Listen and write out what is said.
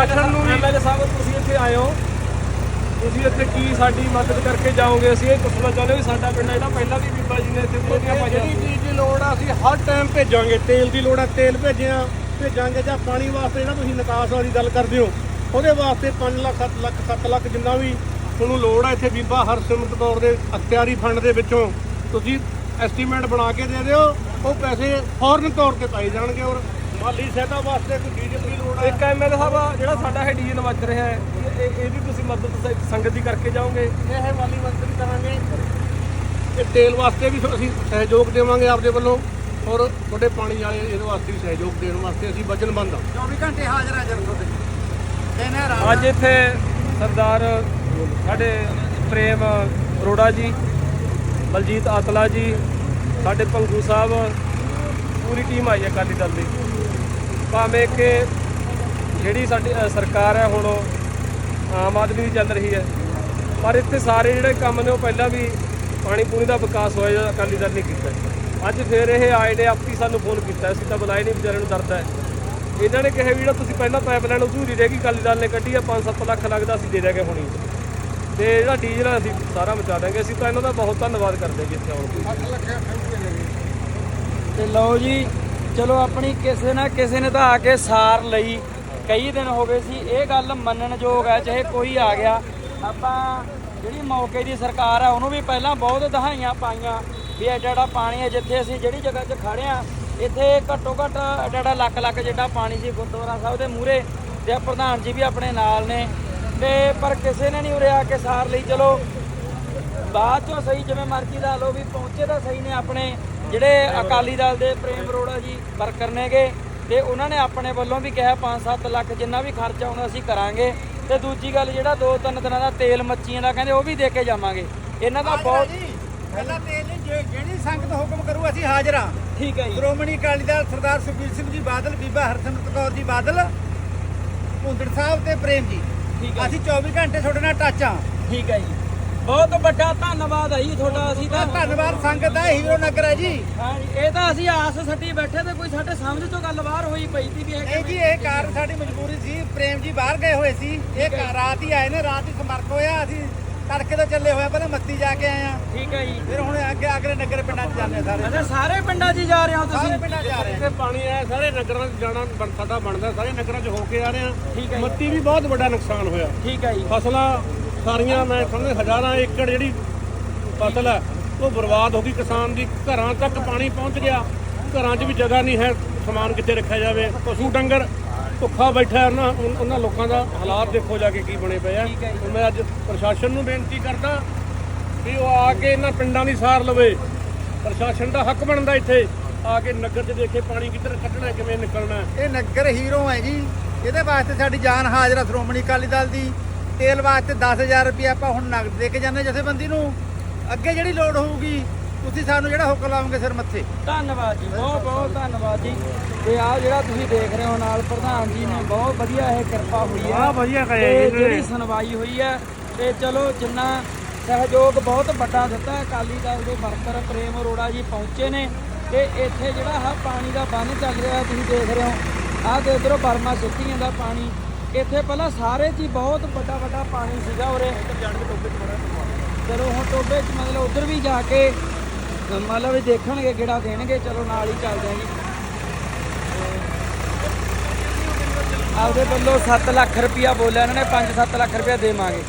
ਪ੍ਰਸ਼ਾਸਨ ਨੂੰ ਵੀ। ਐਮਐਲਏ ਸਾਹਿਬ ਤੁਸੀਂ ਇੱਥੇ ਆਏ ਹੋ ਤੁਸੀਂ ਇੱਥੇ ਕੀ ਸਾਡੀ ਮਦਦ ਕਰਕੇ ਜਾਓਗੇ? ਅਸੀਂ ਇਹ ਪੁੱਛਣਾ ਚਾਹੁੰਦੇ ਵੀ ਸਾਡਾ ਪਿੰਡ ਆ ਜਿਹੜਾ ਪਹਿਲਾਂ ਵੀ ਬੀਬਾ ਜੀ ਨੇ ਇੱਥੇ ਬੋਲੀਆਂ ਪਾਈਆਂ ਜਿਹੜੀ ਚੀਜ਼ ਦੀ ਲੋੜ ਆ ਅਸੀਂ ਹਰ ਟਾਈਮ ਭੇਜਾਂਗੇ। ਤੇਲ ਦੀ ਲੋੜ ਆ ਤੇਲ ਭੇਜਿਆ ਭੇਜਾਂਗੇ ਜਾਂ ਪਾਣੀ ਵਾਸਤੇ ਜਿਹੜਾ ਤੁਸੀਂ ਨਿਕਾਸ ਵਾਲੀ ਗੱਲ ਕਰਦੇ ਹੋ ਉਹਦੇ ਵਾਸਤੇ 5 ਲੱਖ 7 ਲੱਖ 7 ਲੱਖ ਜਿੰਨਾ ਵੀ ਤੁਹਾਨੂੰ ਲੋੜ ਆ ਇੱਥੇ ਬੀਬਾ ਹਰਸਿਮਰਤ ਕੌਰ ਦੇ ਅਖਤਿਆਰੀ ਫੰਡ ਦੇ ਵਿੱਚੋਂ। ਤੁਸੀਂ ਐਸਟੀਮੇਟ ਬਣਾ ਕੇ ਦੇ ਦਿਓ ਉਹ ਪੈਸੇ ਫੌਰਨ ਤੌਰ ਤੇ ਪਾਏ ਜਾਣਗੇ ਔਰ ਮਾਲੀ ਸਹਾਇਤਾ ਵਾਸਤੇ ਕੋਈ ਡੀਜ਼ਲ ਦੀ ਲੋੜ ਆ। ਇੱਕ ਐਮਐਲਏ ਸਾਹਿਬ ਆ, ਜਿਹੜਾ ਸਾਡਾ ਇਹ ਡੀਜ਼ਲ ਵੱਜ ਰਿਹਾ ਹੈ ਇਹ- ਇਹਦੀ ਤੁਸੀਂ ਮਦਦ ਸੰਗਤ ਦੀ ਕਰਕੇ ਜਾਓਗੇ? ਇਹ ਮਾਲੀ ਮਦਦ ਵੀ ਕਰਾਂਗੇ। ਇਹ ਤੇਲ ਵਾਸਤੇ ਵੀ ਅਸੀਂ ਸਹਿਯੋਗ ਦੇਵਾਂਗੇ ਆਪਦੇ ਵੱਲੋਂ ਔਰ ਤੁਹਾਡੇ ਪਾਣੀ ਵਾਲੇ ਇਹਦੇ ਵਾਸਤੇ ਵੀ ਸਹਿਯੋਗ ਦੇਣ ਵਾਸਤੇ ਅਸੀਂ ਵਚਨਬੰਦ ਹਾਂ 24 ਘੰਟੇ ਹਾਜ਼ਰ ਤੁਹਾਡੇ ਦਿਨ ਹੈ ਰਾਤ। ਅੱਜ ਇੱਥੇ ਸਰਦਾਰ ਸਾਡੇ ਪ੍ਰੇਮ ਅਰੋੜਾ ਜੀ ਬਲਜੀਤ ਆਤਲਾ ਜੀ ਸਾਡੇ ਪੰਗੂ ਸਾਹਿਬ ਪੂਰੀ ਟੀਮ ਆਈ ਹੈ ਅਕਾਲੀ ਦਲ ਦੀ। ਭਾਵੇਂ ਕਿ ਜਿਹੜੀ ਸਾਡੀ ਸਰਕਾਰ ਹੈ ਹੁਣ ਉਹ ਆਮ ਆਦਮੀ ਦੀ ਚੱਲ ਰਹੀ ਹੈ ਪਰ ਇੱਥੇ ਸਾਰੇ ਜਿਹੜੇ ਕੰਮ ਨੇ ਉਹ ਪਹਿਲਾਂ ਵੀ ਪਾਣੀ ਪੂਣੀ ਦਾ ਵਿਕਾਸ ਹੋਇਆ ਜਿਹੜਾ ਅਕਾਲੀ ਦਲ ਨੇ ਕੀਤਾ ਅੱਜ ਫਿਰ ਇਹ ਆਏ ਨੇ ਆਪੀ ਸਾਨੂੰ ਫੋਨ ਕੀਤਾ ਅਸੀਂ ਤਾਂ ਬੁਲਾਏ ਨਹੀਂ ਵਿਚਾਰੇ ਨੂੰ ਡਰਦਾ ਹੈ। ਇਹਨਾਂ ਨੇ ਕਿਹਾ ਵੀ ਜਿਹੜਾ ਤੁਸੀਂ ਪਹਿਲਾਂ ਪਾਈਪਲਾਈਨ ਅਧੂਰੀ ਰਹਿ ਗਈ ਅਕਾਲੀ ਦਲ ਨੇ ਕੱਢੀ ਆ 5-7 ਲੱਖ ਲੱਗਦਾ ਅਸੀਂ ਦੇ ਦਿਆਂਗੇ ਹੁਣੀ। ਤੇ ਜਿਹੜਾ ਡੀਜ਼ਲ ਆ ਅਸੀਂ ਸਾਰਾ ਮਚਾ ਦਾਂਗੇ ਅਸੀਂ ਤਾਂ ਇਹਨਾਂ ਦਾ ਬਹੁਤ ਧੰਨਵਾਦ ਕਰਦੇ ਜੀ ਇੱਥੇ ਆਉਣ ਲਈ ਤੇ ਲਓ ਜੀ ਚਲੋ ਆਪਣੀ ਕਿਸੇ ਨਾ ਕਿਸੇ ਨੇ ਤਾਂ ਆ ਕੇ ਸਾਰ ਲਈ। ਕਈ ਦਿਨ ਹੋ ਗਏ ਸੀ, ਇਹ ਗੱਲ ਮੰਨਣਯੋਗ ਹੈ, ਚਾਹੇ ਕੋਈ ਆ ਗਿਆ। ਆਪਾਂ ਜਿਹੜੀ ਮੌਕੇ ਦੀ ਸਰਕਾਰ ਆ, ਉਹਨੂੰ ਵੀ ਪਹਿਲਾਂ ਬਹੁਤ ਦਹਾਈਆਂ ਪਾਈਆਂ ਵੀ ਐਡਾ ਐਡਾ ਪਾਣੀ ਹੈ, ਜਿੱਥੇ ਅਸੀਂ ਜਿਹੜੀ ਜਗ੍ਹਾ 'ਚ ਖੜੇ ਆ ਇੱਥੇ ਘੱਟੋ ਘੱਟ ਐਡਾ ਐਡਾ ਲੱਖ ਲੱਖ ਜਿੱਡਾ ਪਾਣੀ ਸੀ ਗੁਰਦੁਆਰਾ ਸਾਹਿਬ ਦੇ ਮੂਹਰੇ, ਤੇ ਪ੍ਰਧਾਨ ਜੀ ਵੀ ਆਪਣੇ ਨਾਲ ਨੇ। ਤੇ ਪਰ ਕਿਸੇ ਨੇ ਨਹੀਂ ਉਰੇ ਆ ਕੇ ਸਾਰ ਲਈ। ਚਲੋ, ਬਾਅਦ ਚੋਂ ਸਹੀ ਜਿਵੇਂ ਮਰਜ਼ੀ ਲਾ ਲਓ ਵੀ ਪਹੁੰਚੇ ਤਾਂ ਸਹੀ ਨੇ ਆਪਣੇ। ਜਿਹੜੇ ਅਕਾਲੀ ਦਲ ਦੇ ਪ੍ਰੇਮ ਅਰੋੜਾ ਜੀ ਵਰਕਰ ਨੇਗੇ ਤੇ ਉਹਨਾਂ ਨੇ ਆਪਣੇ ਵੱਲੋਂ ਵੀ ਕਿਹਾ 5-7 ਲੱਖ ਜਿੰਨਾ ਵੀ ਖਰਚਾ ਆਉਣਾ ਅਸੀਂ ਕਰਾਂਗੇ। ਤੇ ਦੂਜੀ ਗੱਲ ਜਿਹੜਾ 2-3 ਦਿਨਾਂ ਦਾ ਤੇਲ ਮੱਛੀਆਂ ਦਾ ਕਹਿੰਦੇ ਉਹ ਵੀ ਦੇ ਕੇ ਜਾਵਾਂਗੇ। ਇਹਨਾਂ ਦਾ ਆ ਬਹੁਤ ਪਹਿਲਾਂ ਤੇਲ ਨਹੀਂ ਜੇ- ਜਿਹੜੀ ਸੰਗਤ ਹੁਕਮ ਕਰੂ ਅਸੀਂ ਹਾਜ਼ਰ ਹਾਂ। ਠੀਕ ਹੈ ਜੀ। ਸ਼੍ਰੋਮਣੀ ਅਕਾਲੀ ਦਲ ਸਰਦਾਰ ਸੁਖਬੀਰ ਸਿੰਘ ਜੀ ਬਾਦਲ ਬੀਬਾ ਹਰਸਿਮਰਤ ਕੌਰ ਜੀ ਬਾਦਲ ਭੁੰਦੜ ਸਾਹਿਬ ਤੇ ਪ੍ਰੇਮ ਜੀ। ਠੀਕ ਹੈ ਅਸੀਂ 24 ਘੰਟੇ ਤੁਹਾਡੇ ਨਾਲ ਟੱਚ ਹਾਂ। ਠੀਕ ਹੈ ਜੀ। ਬਹੁਤ ਵੱਡਾ ਧੰਨਵਾਦ ਹੈ ਜੀ ਤੁਹਾਡਾ ਅਸੀਂ ਤਾਂ ਧੰਨਵਾਦ ਸੰਗਤ ਦਾ ਹੀਰੋ ਨਗਰ ਹੈ ਜੀ। ਹਾਂ ਜੀ ਇਹ ਤਾਂ ਅਸੀਂ ਆਸ ਸੱਟੀ ਬੈਠੇ ਤੇ ਕੋਈ ਸਾਡੇ ਸਮਝ ਤੋਂ ਗੱਲ ਬਾਹਰ ਹੋਈ ਪਈ ਸੀ ਵੀ ਇਹ ਨਹੀਂ ਜੀ ਇਹ ਕਾਰਨ ਸਾਡੀ ਮਜਬੂਰੀ ਸੀ ਪ੍ਰੇਮ ਜੀ ਬਾਹਰ ਗਏ ਹੋਏ ਸੀ। ਇਹ ਕਾ- ਰਾਤ ਹੀ ਆਏ ਨੇ ਰਾਤ ਹੀ ਸਮਰਕ ਹੋਇਆ ਅਸੀਂ ਤੜਕੇ ਤੋਂ ਚੱਲੇ ਹੋਏ ਆ, ਪਹਿਲਾਂ ਮੱਤੀ ਜਾ ਕੇ ਆਏ ਆ। ਠੀਕ ਹੈ ਜੀ। ਫਿਰ ਹੁਣ ਅੱਗੇ ਅਗਲੇ ਨਗਰ ਪਿੰਡਾਂ 'ਚ ਜਾਂਦੇ ਆ ਸਾਰੇ। ਅੱਛਾ ਸਾਰੇ ਪਿੰਡਾਂ 'ਚ ਜਾ ਰਹੇ ਹੋ ਸਾਰੇ ਤੁਸੀਂ ਪਿੰਡਾਂ 'ਚ ਜਾ ਰਹੇ ਆ। ਪਾਣੀ ਆਇਆ ਸਾਰੇ ਨਗਰਾਂ 'ਚ ਜਾਣਾ ਬਣ- ਸਾਡਾ ਬਣਦਾ ਸਾਰੇ ਨਗਰਾਂ 'ਚ ਹੋ ਕੇ ਆ ਰਹੇ ਆ। ਠੀਕ ਹੈ ਜੀ। ਮੱਤੀ ਵੀ ਬਹੁਤ ਵੱਡਾ ਨੁਕਸਾਨ ਹੋਇਆ। ਠੀਕ ਹੈ ਜੀ। ਫਸਲਾਂ ਸਾਰੀਆਂ ਮੈਂ ਸਮਝ ਹਜ਼ਾਰਾਂ ਏਕੜ ਜਿਹੜੀ ਫਸਲ ਹੈ ਉਹ ਬਰਬਾਦ ਹੋ ਗਈ ਕਿਸਾਨ ਦੀ। ਘਰਾਂ ਤੱਕ ਪਾਣੀ ਪਹੁੰਚ ਗਿਆ। ਘਰਾਂ 'ਚ ਵੀ ਜਗ੍ਹਾ ਨਹੀਂ ਹੈ ਸਮਾਨ ਕਿੱਥੇ ਰੱਖਿਆ ਜਾਵੇ। ਪਸ਼ੂ ਡੰਗਰ ਭੁੱਖਾ ਬੈਠਾ ਉਹਨਾਂ ਉਹਨਾਂ ਲੋਕਾਂ ਦਾ ਹਾਲਾਤ ਦੇਖੋ ਜਾ ਕੇ ਕੀ ਬਣੇ ਪਏ ਆ। ਮੈਂ ਅੱਜ ਪ੍ਰਸ਼ਾਸਨ ਨੂੰ ਬੇਨਤੀ ਕਰਦਾ ਵੀ ਉਹ ਆ ਕੇ ਇਹਨਾਂ ਪਿੰਡਾਂ ਦੀ ਸਾਰ ਲਵੇ। ਪ੍ਰਸ਼ਾਸਨ ਦਾ ਹੱਕ ਬਣਦਾ ਇੱਥੇ। ਆ ਕੇ ਨਗਰ 'ਚ ਦੇਖੇ ਪਾਣੀ ਕਿੱਧਰ ਕੱਢਣਾ ਕਿਵੇਂ ਨਿਕਲਣਾ ਇਹ ਨਗਰ ਹੀਰੋ ਹੈ ਜੀ। ਇਹਦੇ ਵਾਸਤੇ ਸਾਡੀ ਜਾਨ ਹਾਜ਼ਰ ਆ ਸ਼੍ਰੋਮਣੀ ਅਕਾਲੀ ਦਲ ਦੀ। ਤੇਲ ਵਾਸਤੇ 10000 ਰੁਪਏ ਆਪਾਂ ਹੁਣ ਨਗਦ ਦੇ ਕੇ ਜਾਂਦੇ ਜਥੇਬੰਦੀ ਨੂੰ। ਅੱਗੇ ਜਿਹੜੀ ਲੋੜ ਹੋਊਗੀ ਤੁਸੀਂ ਸਾਨੂੰ ਜਿਹੜਾ ਹੁਕਮ ਲਾਓਗੇ ਸਿਰ ਮੱਥੇ। ਧੰਨਵਾਦ ਜੀ ਬਹੁਤ ਬਹੁਤ ਧੰਨਵਾਦ ਜੀ। ਤੇ ਆ ਜਿਹੜਾ ਤੁਸੀਂ ਦੇਖ ਰਹੇ ਹੋ ਨਾਲ ਪ੍ਰਧਾਨ ਜੀ ਨੇ ਬਹੁਤ ਵਧੀਆ ਇਹ ਕਿਰਪਾ ਹੋਈ ਹੈ। ਬਹੁਤ ਵਧੀਆ ਕਰਿਆ ਜੀ। ਜਿਹੜੀ ਸੁਣਵਾਈ ਹੋਈ ਹੈ ਤੇ ਚਲੋ ਜਿੰਨਾ ਸਹਿਯੋਗ ਬਹੁਤ ਵੱਡਾ ਦਿੱਤਾ ਹੈ ਅਕਾਲੀ ਦਲ ਦੇ ਵਰਕਰ ਪ੍ਰੇਮ ਅਰੋੜਾ ਜੀ ਪਹੁੰਚੇ ਨੇ। ਤੇ ਇੱਥੇ ਜਿਹੜਾ ਆ ਪਾਣੀ ਦਾ ਬੰਨ ਚੱਲ ਰਿਹਾ ਤੁਸੀਂ ਦੇਖ ਰਹੇ ਹੋ। ਆਹ ਤੇ ਇਧਰੋਂ ਬਰਮਾ ਸਿੱਟੀ ਜਾਂਦਾ ਪਾਣੀ। ਇੱਥੇ ਪਹਿਲਾਂ ਸਾਰੇ 'ਚ ਹੀ ਬਹੁਤ ਵੱਡਾ ਵੱਡਾ ਪਾਣੀ ਸੀਗਾ ਉਰੇ। ਚਲੋ ਹੁਣ ਟੋਬੇ 'ਚ ਮਤਲਬ ਉਧਰ ਵੀ ਜਾ ਕੇ ਮਤਲਬ ਦੇਖਣਗੇ ਕਿਹੜਾ ਦੇਣਗੇ, ਚਲੋ ਨਾਲ ਹੀ ਚੱਲਦੇ ਆਂ ਜੀ ਆਪਦੇ ਵੱਲੋਂ 7 ਲੱਖ ਰੁਪਇਆ ਬੋਲਿਆ ਇਹਨਾਂ ਨੇ 5-7 ਲੱਖ ਰੁਪਇਆ ਦੇਵਾਂਗੇ।